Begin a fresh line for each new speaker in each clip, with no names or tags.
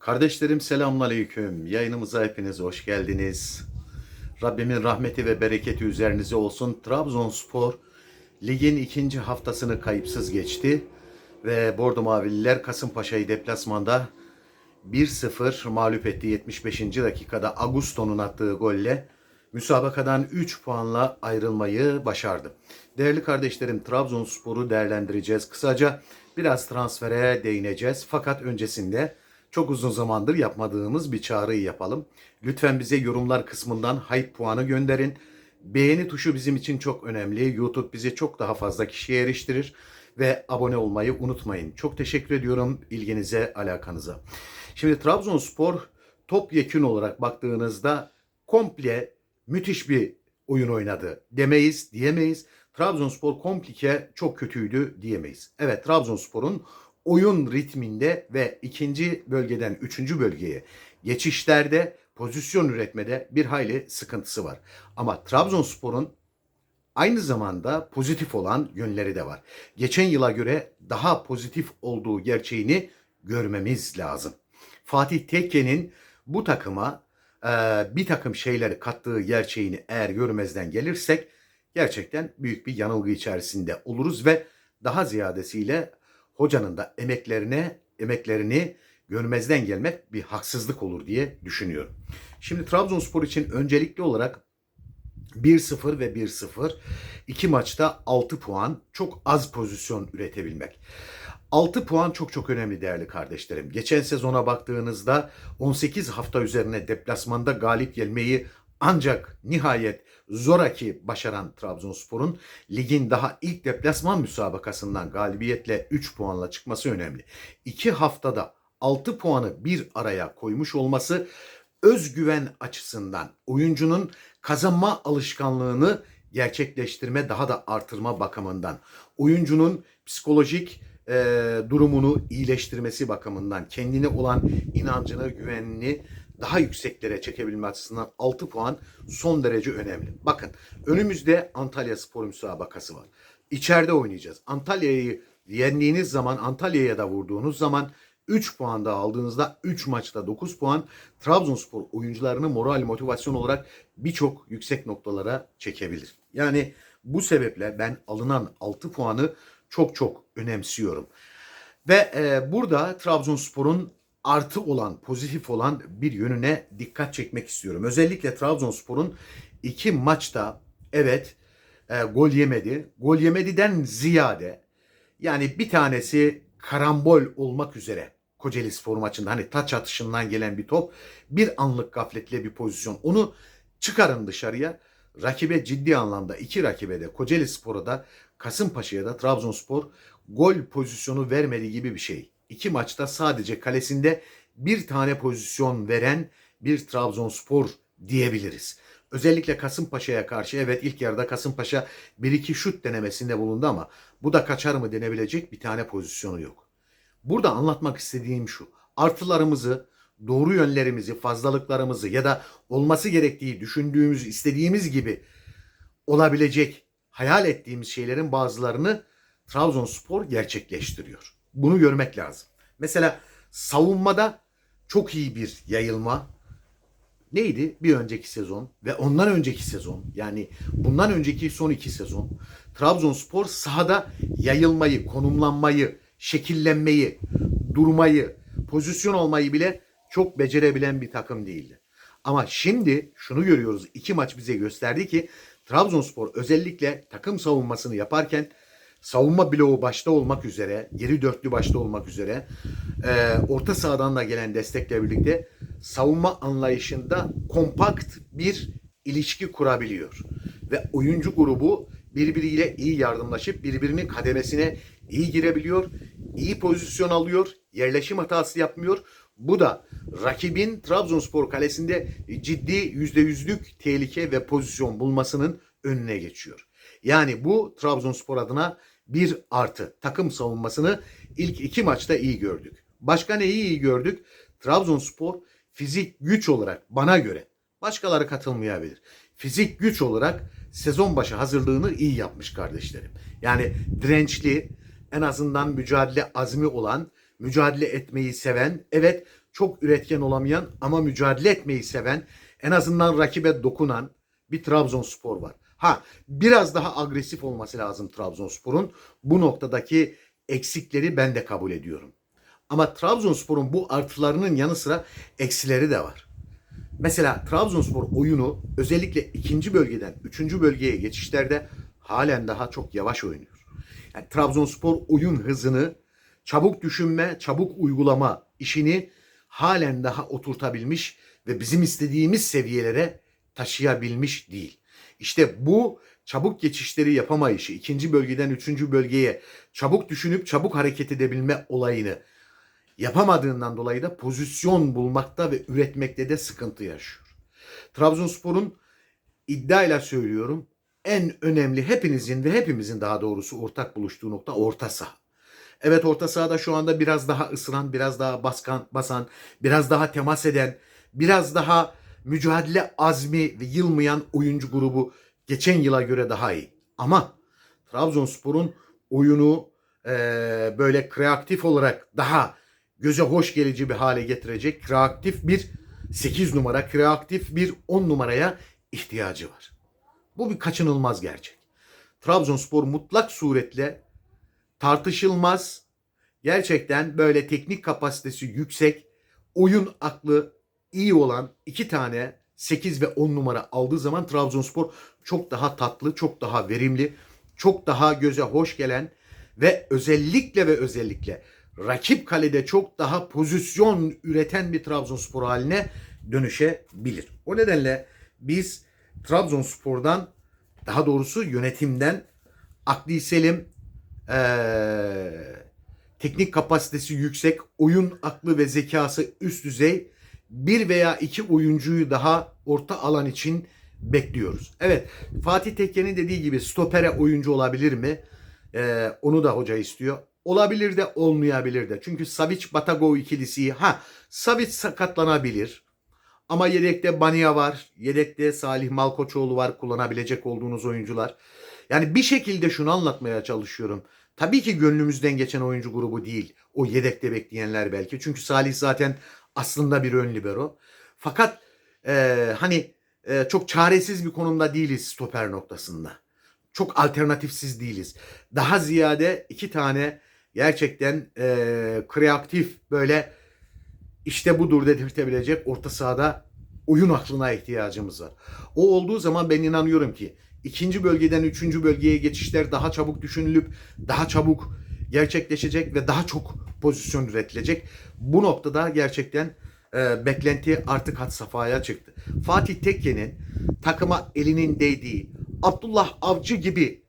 Kardeşlerim selamünaleyküm. Yayınımıza hepiniz hoş geldiniz. Rabbimin rahmeti ve bereketi üzerinize olsun. Trabzonspor ligin ikinci haftasını kayıpsız geçti. Ve Bordo Mavililer Kasımpaşa'yı deplasmanda 1-0 mağlup etti 75. dakikada Augusto'nun attığı golle müsabakadan 3 puanla ayrılmayı başardı. Değerli kardeşlerim Trabzonspor'u değerlendireceğiz. Kısaca biraz transfere değineceğiz. Fakat öncesinde çok uzun zamandır yapmadığımız bir çağrıyı yapalım. Lütfen bize yorumlar kısmından hype puanı gönderin. Beğeni tuşu bizim için çok önemli. YouTube bizi çok daha fazla kişiye eriştirir ve abone olmayı unutmayın. Çok teşekkür ediyorum ilginize, alakanıza. Şimdi Trabzonspor topyekün olarak baktığınızda komple müthiş bir oyun oynadı demeyiz, diyemeyiz. Trabzonspor komplike çok kötüydü diyemeyiz. Evet Trabzonspor'un oyun ritminde ve ikinci bölgeden üçüncü bölgeye geçişlerde pozisyon üretmede bir hayli sıkıntısı var. Ama Trabzonspor'un aynı zamanda pozitif olan yönleri de var. Geçen yıla göre daha pozitif olduğu gerçeğini görmemiz lazım. Fatih Tekke'nin bu takıma e, bir takım şeyleri kattığı gerçeğini eğer görmezden gelirsek gerçekten büyük bir yanılgı içerisinde oluruz ve daha ziyadesiyle hocanın da emeklerine emeklerini görmezden gelmek bir haksızlık olur diye düşünüyorum. Şimdi Trabzonspor için öncelikli olarak 1-0 ve 1-0 iki maçta 6 puan çok az pozisyon üretebilmek. 6 puan çok çok önemli değerli kardeşlerim. Geçen sezona baktığınızda 18 hafta üzerine deplasmanda galip gelmeyi ancak nihayet zoraki başaran Trabzonspor'un ligin daha ilk deplasman müsabakasından galibiyetle 3 puanla çıkması önemli. 2 haftada 6 puanı bir araya koymuş olması özgüven açısından oyuncunun kazanma alışkanlığını gerçekleştirme daha da artırma bakımından oyuncunun psikolojik e, durumunu iyileştirmesi bakımından kendine olan inancını, güvenini daha yükseklere çekebilme açısından 6 puan son derece önemli. Bakın önümüzde Antalya Spor müsabakası var. İçeride oynayacağız. Antalya'yı yendiğiniz zaman Antalya'ya da vurduğunuz zaman 3 puan da aldığınızda 3 maçta 9 puan Trabzonspor oyuncularını moral motivasyon olarak birçok yüksek noktalara çekebilir. Yani bu sebeple ben alınan 6 puanı çok çok önemsiyorum. Ve e, burada Trabzonspor'un artı olan, pozitif olan bir yönüne dikkat çekmek istiyorum. Özellikle Trabzonspor'un iki maçta evet e, gol yemedi. Gol yemediden ziyade yani bir tanesi karambol olmak üzere Kocaeli Spor maçında hani taç atışından gelen bir top bir anlık gafletle bir pozisyon. Onu çıkarın dışarıya. Rakibe ciddi anlamda iki rakibe de Kocaeli Spor'a da Kasımpaşa'ya da Trabzonspor gol pozisyonu vermediği gibi bir şey. İki maçta sadece kalesinde bir tane pozisyon veren bir Trabzonspor diyebiliriz. Özellikle Kasımpaşa'ya karşı evet ilk yarıda Kasımpaşa bir iki şut denemesinde bulundu ama bu da kaçar mı denebilecek bir tane pozisyonu yok. Burada anlatmak istediğim şu. Artılarımızı, doğru yönlerimizi, fazlalıklarımızı ya da olması gerektiği, düşündüğümüz, istediğimiz gibi olabilecek, hayal ettiğimiz şeylerin bazılarını Trabzonspor gerçekleştiriyor. Bunu görmek lazım. Mesela savunmada çok iyi bir yayılma. Neydi? Bir önceki sezon ve ondan önceki sezon yani bundan önceki son iki sezon Trabzonspor sahada yayılmayı, konumlanmayı, şekillenmeyi, durmayı, pozisyon olmayı bile çok becerebilen bir takım değildi. Ama şimdi şunu görüyoruz. iki maç bize gösterdi ki Trabzonspor özellikle takım savunmasını yaparken savunma bloğu başta olmak üzere, geri dörtlü başta olmak üzere e, orta sahadan da gelen destekle birlikte savunma anlayışında kompakt bir ilişki kurabiliyor. Ve oyuncu grubu birbiriyle iyi yardımlaşıp birbirinin kademesine iyi girebiliyor, iyi pozisyon alıyor, yerleşim hatası yapmıyor. Bu da rakibin Trabzonspor kalesinde ciddi yüzde yüzlük tehlike ve pozisyon bulmasının önüne geçiyor. Yani bu Trabzonspor adına bir artı. Takım savunmasını ilk iki maçta iyi gördük. Başka neyi iyi gördük? Trabzonspor fizik güç olarak bana göre başkaları katılmayabilir. Fizik güç olarak sezon başı hazırlığını iyi yapmış kardeşlerim. Yani dirençli, en azından mücadele azmi olan mücadele etmeyi seven, evet çok üretken olamayan ama mücadele etmeyi seven, en azından rakibe dokunan bir Trabzonspor var. Ha biraz daha agresif olması lazım Trabzonspor'un. Bu noktadaki eksikleri ben de kabul ediyorum. Ama Trabzonspor'un bu artılarının yanı sıra eksileri de var. Mesela Trabzonspor oyunu özellikle ikinci bölgeden üçüncü bölgeye geçişlerde halen daha çok yavaş oynuyor. Yani Trabzonspor oyun hızını, çabuk düşünme, çabuk uygulama işini halen daha oturtabilmiş ve bizim istediğimiz seviyelere taşıyabilmiş değil. İşte bu çabuk geçişleri yapamayışı, ikinci bölgeden üçüncü bölgeye çabuk düşünüp çabuk hareket edebilme olayını yapamadığından dolayı da pozisyon bulmakta ve üretmekte de sıkıntı yaşıyor. Trabzonspor'un iddiayla söylüyorum en önemli hepinizin ve hepimizin daha doğrusu ortak buluştuğu nokta orta saha. Evet orta sahada şu anda biraz daha ısıran, biraz daha baskan, basan, biraz daha temas eden, biraz daha mücadele azmi ve yılmayan oyuncu grubu geçen yıla göre daha iyi. Ama Trabzonspor'un oyunu e, böyle kreatif olarak daha göze hoş gelici bir hale getirecek kreatif bir 8 numara, kreatif bir 10 numaraya ihtiyacı var. Bu bir kaçınılmaz gerçek. Trabzonspor mutlak suretle tartışılmaz, gerçekten böyle teknik kapasitesi yüksek, oyun aklı iyi olan iki tane 8 ve 10 numara aldığı zaman Trabzonspor çok daha tatlı, çok daha verimli, çok daha göze hoş gelen ve özellikle ve özellikle rakip kalede çok daha pozisyon üreten bir Trabzonspor haline dönüşebilir. O nedenle biz Trabzonspor'dan daha doğrusu yönetimden akli selim, ee, teknik kapasitesi yüksek, oyun aklı ve zekası üst düzey bir veya iki oyuncuyu daha orta alan için bekliyoruz. Evet Fatih Tekke'nin dediği gibi stopere oyuncu olabilir mi? Ee, onu da hoca istiyor. Olabilir de olmayabilir de. Çünkü Savic Batagov ikilisi ha Savic sakatlanabilir. Ama yedekte Bania var. Yedekte Salih Malkoçoğlu var. Kullanabilecek olduğunuz oyuncular. Yani bir şekilde şunu anlatmaya çalışıyorum. Tabii ki gönlümüzden geçen oyuncu grubu değil. O yedekte bekleyenler belki. Çünkü Salih zaten aslında bir ön libero. Fakat e, hani e, çok çaresiz bir konumda değiliz stoper noktasında. Çok alternatifsiz değiliz. Daha ziyade iki tane gerçekten e, kreatif böyle işte budur dedirtebilecek orta sahada oyun aklına ihtiyacımız var. O olduğu zaman ben inanıyorum ki ikinci bölgeden üçüncü bölgeye geçişler daha çabuk düşünülüp daha çabuk gerçekleşecek ve daha çok pozisyon üretilecek. Bu noktada gerçekten e, beklenti artık had safhaya çıktı. Fatih Tekke'nin takıma elinin değdiği, Abdullah Avcı gibi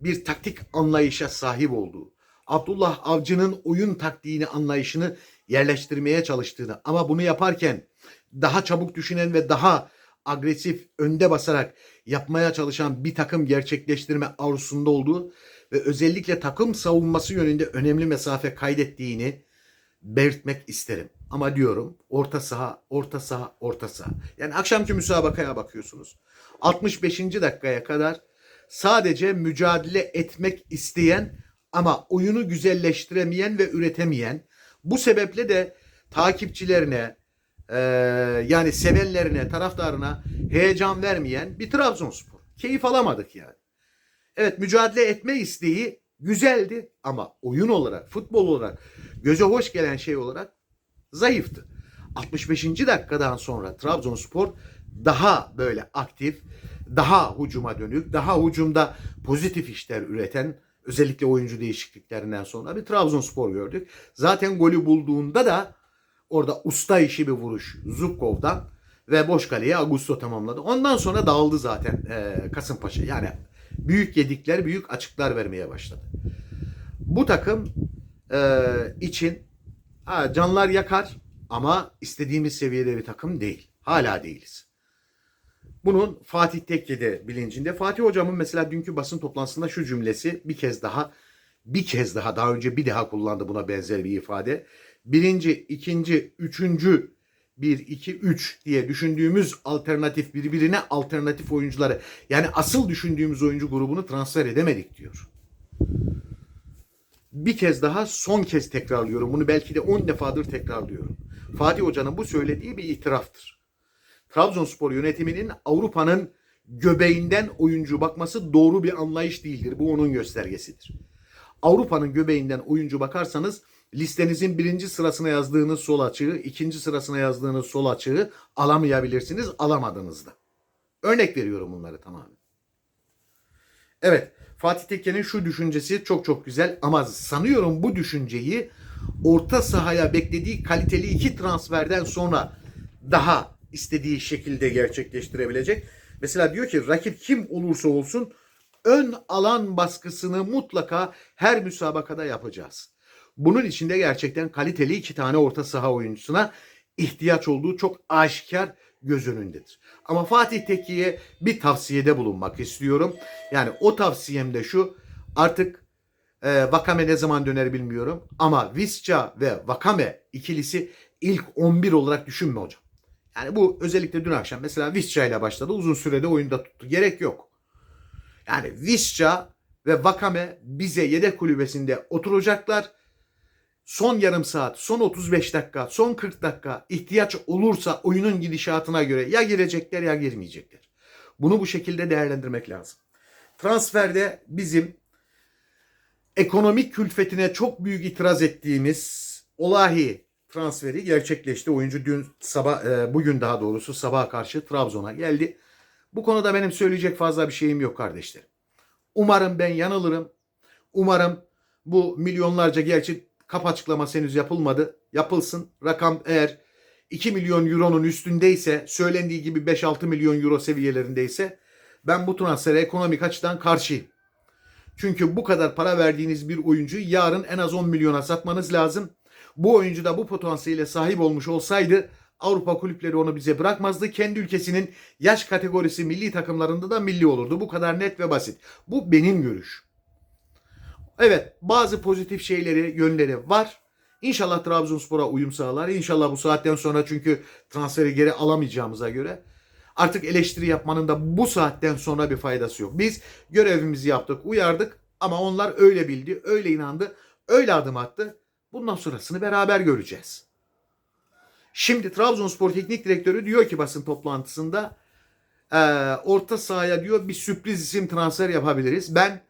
bir taktik anlayışa sahip olduğu, Abdullah Avcı'nın oyun taktiğini anlayışını yerleştirmeye çalıştığını ama bunu yaparken daha çabuk düşünen ve daha agresif önde basarak yapmaya çalışan bir takım gerçekleştirme arzusunda olduğu ve özellikle takım savunması yönünde önemli mesafe kaydettiğini belirtmek isterim. Ama diyorum orta saha, orta saha, orta saha. Yani akşamki müsabakaya bakıyorsunuz. 65. dakikaya kadar sadece mücadele etmek isteyen ama oyunu güzelleştiremeyen ve üretemeyen bu sebeple de takipçilerine e, yani sevenlerine, taraftarına heyecan vermeyen bir Trabzonspor. Keyif alamadık yani. Evet mücadele etme isteği güzeldi ama oyun olarak, futbol olarak, göze hoş gelen şey olarak zayıftı. 65. dakikadan sonra Trabzonspor daha böyle aktif, daha hucuma dönük, daha hucumda pozitif işler üreten özellikle oyuncu değişikliklerinden sonra bir Trabzonspor gördük. Zaten golü bulduğunda da orada usta işi bir vuruş Zubkov'dan ve boş kaleye Augusto tamamladı. Ondan sonra dağıldı zaten e, Kasımpaşa. Yani büyük yedikler, büyük açıklar vermeye başladı. Bu takım e, için ha, canlar yakar ama istediğimiz seviyede bir takım değil. Hala değiliz. Bunun Fatih Tekke de bilincinde. Fatih hocamın mesela dünkü basın toplantısında şu cümlesi bir kez daha bir kez daha daha önce bir daha kullandı buna benzer bir ifade. Birinci, ikinci, üçüncü bir, iki, üç diye düşündüğümüz alternatif birbirine alternatif oyuncuları yani asıl düşündüğümüz oyuncu grubunu transfer edemedik diyor. bir kez daha son kez tekrarlıyorum. Bunu belki de 10 defadır tekrarlıyorum. Fatih Hoca'nın bu söylediği bir itiraftır. Trabzonspor yönetiminin Avrupa'nın göbeğinden oyuncu bakması doğru bir anlayış değildir. Bu onun göstergesidir. Avrupa'nın göbeğinden oyuncu bakarsanız listenizin birinci sırasına yazdığınız sol açığı, ikinci sırasına yazdığınız sol açığı alamayabilirsiniz, alamadığınızda. Örnek veriyorum bunları tamamen. Evet, Fatih Tekke'nin şu düşüncesi çok çok güzel ama sanıyorum bu düşünceyi orta sahaya beklediği kaliteli iki transferden sonra daha istediği şekilde gerçekleştirebilecek. Mesela diyor ki rakip kim olursa olsun ön alan baskısını mutlaka her müsabakada yapacağız. Bunun için de gerçekten kaliteli iki tane orta saha oyuncusuna ihtiyaç olduğu çok aşikar göz önündedir. Ama Fatih Tekke'ye bir tavsiyede bulunmak istiyorum. Yani o tavsiyem de şu artık e, Vakame ne zaman döner bilmiyorum ama Visca ve Vakame ikilisi ilk 11 olarak düşünme hocam. Yani bu özellikle dün akşam mesela Visca ile başladı. Uzun sürede oyunda tuttu. Gerek yok. Yani Visca ve Vakame bize yedek kulübesinde oturacaklar. Son yarım saat, son 35 dakika, son 40 dakika ihtiyaç olursa oyunun gidişatına göre ya girecekler ya girmeyecekler. Bunu bu şekilde değerlendirmek lazım. Transferde bizim ekonomik külfetine çok büyük itiraz ettiğimiz Olahi transferi gerçekleşti. Oyuncu dün sabah e, bugün daha doğrusu sabaha karşı Trabzon'a geldi. Bu konuda benim söyleyecek fazla bir şeyim yok kardeşlerim. Umarım ben yanılırım. Umarım bu milyonlarca gerçi kap açıklaması henüz yapılmadı. Yapılsın. Rakam eğer 2 milyon euronun üstündeyse söylendiği gibi 5-6 milyon euro seviyelerindeyse ben bu transfere ekonomik açıdan karşıyım. Çünkü bu kadar para verdiğiniz bir oyuncuyu yarın en az 10 milyona satmanız lazım. Bu oyuncu da bu potansiyele sahip olmuş olsaydı Avrupa kulüpleri onu bize bırakmazdı. Kendi ülkesinin yaş kategorisi milli takımlarında da milli olurdu. Bu kadar net ve basit. Bu benim görüş. Evet bazı pozitif şeyleri yönleri var. İnşallah Trabzonspor'a uyum sağlar. İnşallah bu saatten sonra çünkü transferi geri alamayacağımıza göre artık eleştiri yapmanın da bu saatten sonra bir faydası yok. Biz görevimizi yaptık, uyardık ama onlar öyle bildi, öyle inandı, öyle adım attı. Bundan sonrasını beraber göreceğiz. Şimdi Trabzonspor Teknik Direktörü diyor ki basın toplantısında e, orta sahaya diyor bir sürpriz isim transfer yapabiliriz. Ben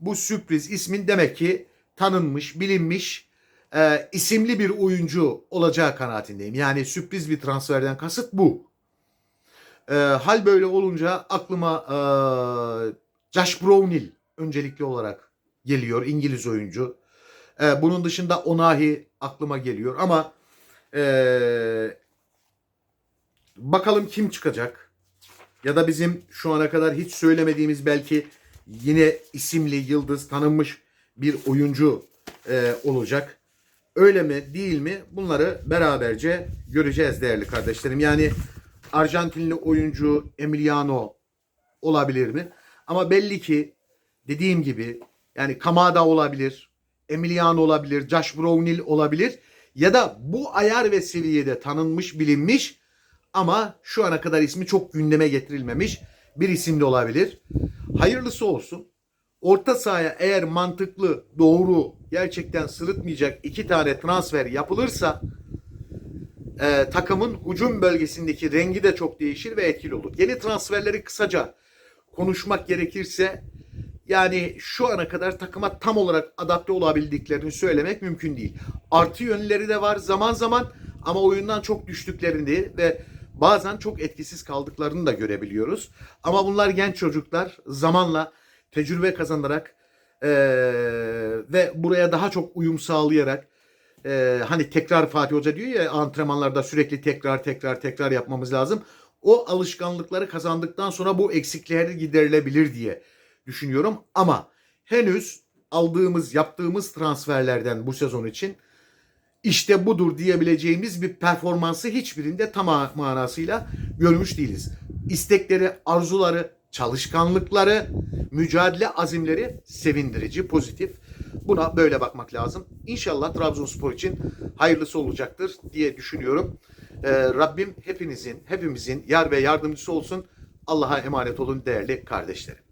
bu sürpriz ismin demek ki tanınmış, bilinmiş e, isimli bir oyuncu olacağı kanaatindeyim. Yani sürpriz bir transferden kasıt bu. E, hal böyle olunca aklıma e, Josh Brownhill öncelikli olarak geliyor. İngiliz oyuncu. E, bunun dışında Onahi aklıma geliyor ama e, bakalım kim çıkacak? Ya da bizim şu ana kadar hiç söylemediğimiz belki yine isimli, yıldız, tanınmış bir oyuncu e, olacak. Öyle mi, değil mi? Bunları beraberce göreceğiz değerli kardeşlerim. Yani Arjantinli oyuncu Emiliano olabilir mi? Ama belli ki dediğim gibi yani Kamada olabilir, Emiliano olabilir, Josh Brownhill olabilir ya da bu ayar ve seviyede tanınmış, bilinmiş ama şu ana kadar ismi çok gündeme getirilmemiş bir isim de olabilir. Hayırlısı olsun. Orta sahaya eğer mantıklı, doğru, gerçekten sırıtmayacak iki tane transfer yapılırsa e, takımın hücum bölgesindeki rengi de çok değişir ve etkili olur. Yeni transferleri kısaca konuşmak gerekirse yani şu ana kadar takıma tam olarak adapte olabildiklerini söylemek mümkün değil. Artı yönleri de var zaman zaman ama oyundan çok düştüklerini ve bazen çok etkisiz kaldıklarını da görebiliyoruz. Ama bunlar genç çocuklar zamanla tecrübe kazanarak eee, ve buraya daha çok uyum sağlayarak eee, hani tekrar Fatih Hoca diyor ya antrenmanlarda sürekli tekrar tekrar tekrar yapmamız lazım. O alışkanlıkları kazandıktan sonra bu eksiklikler giderilebilir diye düşünüyorum. Ama henüz aldığımız, yaptığımız transferlerden bu sezon için işte budur diyebileceğimiz bir performansı hiçbirinde tam manasıyla görmüş değiliz. İstekleri, arzuları, çalışkanlıkları, mücadele azimleri sevindirici, pozitif. Buna böyle bakmak lazım. İnşallah Trabzonspor için hayırlısı olacaktır diye düşünüyorum. Ee, Rabbim hepinizin, hepimizin yar ve yardımcısı olsun. Allah'a emanet olun değerli kardeşlerim.